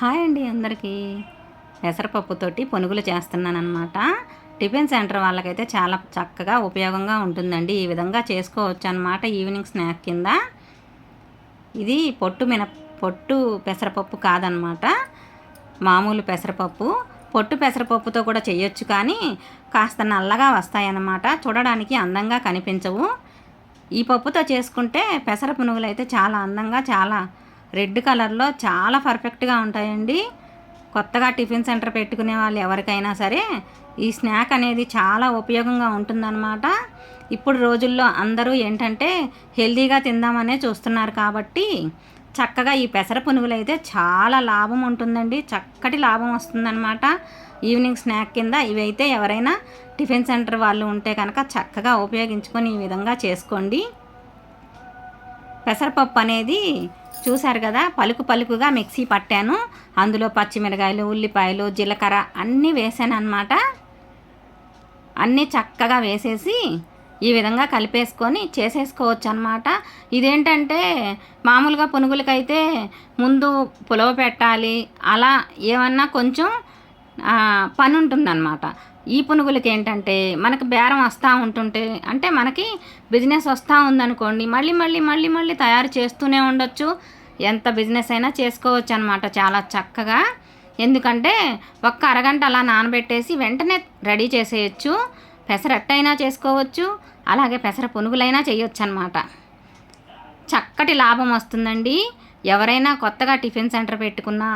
Hi అండి అందరికీ. పెసరపప్పుతోటి పునుగులు చేస్తున్నాను అనమాట టిఫిన్ సెంటర్ వాళ్ళకైతే చాలా చక్కగా ఉపయోగంగా ఉంటుందండి. ఈ విధంగా చేసుకోవచ్చు అనమాట ఈవినింగ్ స్నాక్ కింద. ఇది పొట్టు మిన పొట్టు పెసరపప్పు కాదనమాట మామూలు పెసరపప్పు. పొట్టు పెసరపప్పుతో కూడా చేయొచ్చు కానీ కాస్త నల్లగా వస్తాయన్నమాట. చూడడానికి అందంగా కనిపించవు. ఈ పప్పుతో చేసుకుంటే పెసర పునుగులు అయితే చాలా అందంగా చాలా రెడ్ కలర్లో చాలా పర్ఫెక్ట్గా ఉంటాయండి. కొత్తగా టిఫిన్ సెంటర్ పెట్టుకునే వాళ్ళు ఎవరికైనా సరే ఈ స్నాక్ అనేది చాలా ఉపయోగంగా ఉంటుందన్నమాట. ఇప్పుడు రోజుల్లో అందరూ ఏంటంటే హెల్తీగా తిందామనే చూస్తున్నారు కాబట్టి చక్కగా ఈ పెసర పునుగులు అయితే చాలా లాభం ఉంటుందండి. చక్కటి లాభం వస్తుందన్నమాట. ఈవినింగ్ స్నాక్ కింద ఇవైతే ఎవరైనా టిఫిన్ సెంటర్ వాళ్ళు ఉంటే కనుక చక్కగా ఉపయోగించుకొని ఈ విధంగా చేసుకోండి. పెసరపప్పు అనేది చూశారు కదా పలుకు పలుకుగా మిక్సీ పట్టాను. అందులో పచ్చిమిరకాయలు ఉల్లిపాయలు జీలకర్ర అన్నీ వేసాను అనమాట అన్నీ చక్కగా వేసేసి ఈ విధంగా కలిపేసుకొని చేసేసుకోవచ్చు అనమాట ఇదేంటంటే మామూలుగా పునుగులకైతే ముందు పులవ పెట్టాలి అలా ఏమన్నా కొంచెం పని ఉంటుందన్నమాట. ఈ పునుగులకి ఏంటంటే మనకు బేరం వస్తూ ఉంటుంటే అంటే మనకి బిజినెస్ వస్తూ ఉందనుకోండి మళ్ళీ మళ్ళీ మళ్ళీ మళ్ళీ తయారు చేస్తూనే ఉండొచ్చు. ఎంత బిజినెస్ అయినా చేసుకోవచ్చు అనమాట చాలా చక్కగా. ఎందుకంటే ఒక్క అరగంట అలా నానబెట్టేసి వెంటనే రెడీ చేసేయచ్చు. పెసరట్టయినా చేసుకోవచ్చు. అలాగే పెసర పునుగులైనా చేయొచ్చు అనమాట చక్కటి లాభం వస్తుందండి. ఎవరైనా కొత్తగా టిఫిన్ సెంటర్ పెట్టుకున్నా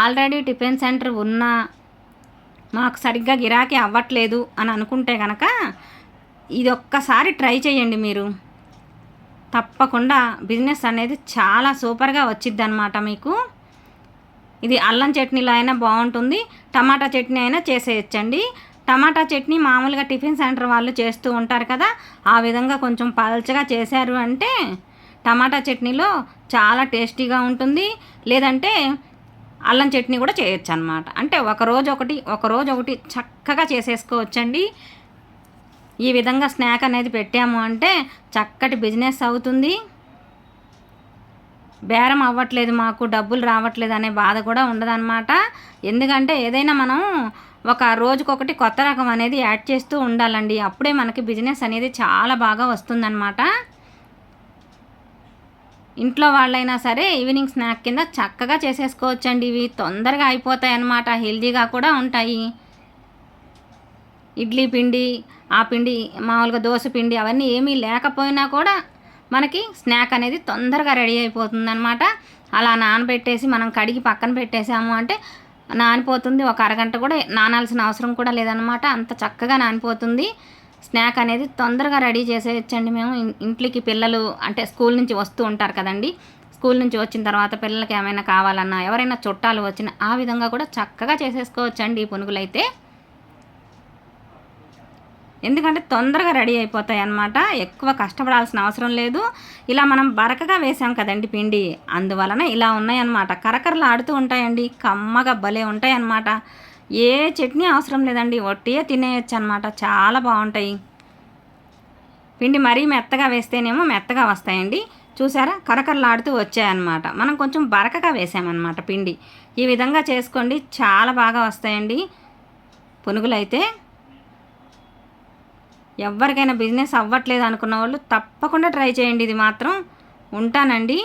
ఆల్రెడీ టిఫిన్ సెంటర్ ఉన్నా మాకు సరిగ్గా గిరాకీ అవ్వట్లేదు అని అనుకుంటే కనుక ఇది ఒక్కసారి ట్రై చేయండి మీరు. తప్పకుండా బిజినెస్ అనేది చాలా సూపర్గా వచ్చిద్ది అనమాట మీకు. ఇది అల్లం చట్నీలో అయినా బాగుంటుంది. టమాటా చట్నీ అయినా చేసేయచ్చండి. టమాటా చట్నీ మామూలుగా టిఫిన్ సెంటర్ వాళ్ళు చేస్తూ ఉంటారు కదా ఆ విధంగా కొంచెం పల్చగా చేశారు అంటే టమాటా చట్నీలో చాలా టేస్టీగా ఉంటుంది. లేదంటే అల్లం చట్నీ కూడా చేయొచ్చు అనమాట అంటే ఒక రోజు ఒకటి ఒక రోజు ఒకటి చక్కగా చేసేసుకోవచ్చండి. ఈ విధంగా స్నాక్ అనేది పెట్టాము అంటే చక్కటి బిజినెస్ అవుతుంది. బేరం అవ్వట్లేదు మాకు డబ్బులు రావట్లేదు అనే బాధ కూడా ఉండదన్నమాట. ఎందుకంటే ఏదైనా మనం ఒక రోజుకొకటి కొత్త రకం అనేది యాడ్ చేస్తూ ఉండాలండి. అప్పుడే మనకి బిజినెస్ అనేది చాలా బాగా వస్తుందన్నమాట. ఇంట్లో వాళ్ళైనా సరే ఈవినింగ్ స్నాక్ కింద చక్కగా చేసేసుకోవచ్చండి. ఇవి తొందరగా అయిపోతాయి అన్నమాట హెల్దీగా కూడా ఉంటాయి. ఇడ్లీ పిండి ఆ పిండి మామూలుగా దోశ పిండి అవన్నీ ఏమీ లేకపోయినా కూడా మనకి స్నాక్ అనేది తొందరగా రెడీ అయిపోతుంది అనమాట అలా నానబెట్టేసి మనం కడిగి పక్కన పెట్టేసాము అంటే నానిపోతుంది. ఒక అరగంట కూడా నానాల్సిన అవసరం కూడా లేదనమాట అంత చక్కగా నానిపోతుంది. స్నాక్ అనేది తొందరగా రెడీ చేసేయచ్చండి మేము. ఇంట్లోకి పిల్లలు అంటే స్కూల్ నుంచి వస్తూ ఉంటారు కదండి. స్కూల్ నుంచి వచ్చిన తర్వాత పిల్లలకి ఏమైనా కావాలన్నా ఎవరైనా చుట్టాలు వచ్చినా ఆ విధంగా కూడా చక్కగా చేసేసుకోవచ్చండి ఈ పునుగులు అయితే ఎందుకంటే తొందరగా రెడీ అయిపోతాయి అన్నమాట ఎక్కువ కష్టపడాల్సిన అవసరం లేదు. ఇలా మనం బరకగా వేసాం కదండి పిండి. అందువలన ఇలా ఉన్నాయన్నమాట. కరకరలు ఆడుతూ ఉంటాయండి. కమ్మగా భలే ఉంటాయి అన్నమాట ఏ చట్నీ అవసరం లేదండి. ఒట్టియే తినేయచ్చు అనమాట చాలా బాగుంటాయి. పిండి మరీ మెత్తగా వేస్తేనేమో మెత్తగా వస్తాయండి. చూసారా? కరకరలాడుతూ వచ్చాయన్నమాట. మనం కొంచెం బరకగా వేసామన్నమాట పిండి. ఈ విధంగా చేసుకోండి. చాలా బాగా వస్తాయండి. పునుగులైతే ఎవరికైనా బిజినెస్ అవ్వట్లేదు అనుకున్న వాళ్ళు తప్పకుండా ట్రై చేయండి. ఇది మాత్రం ఉంటానండి.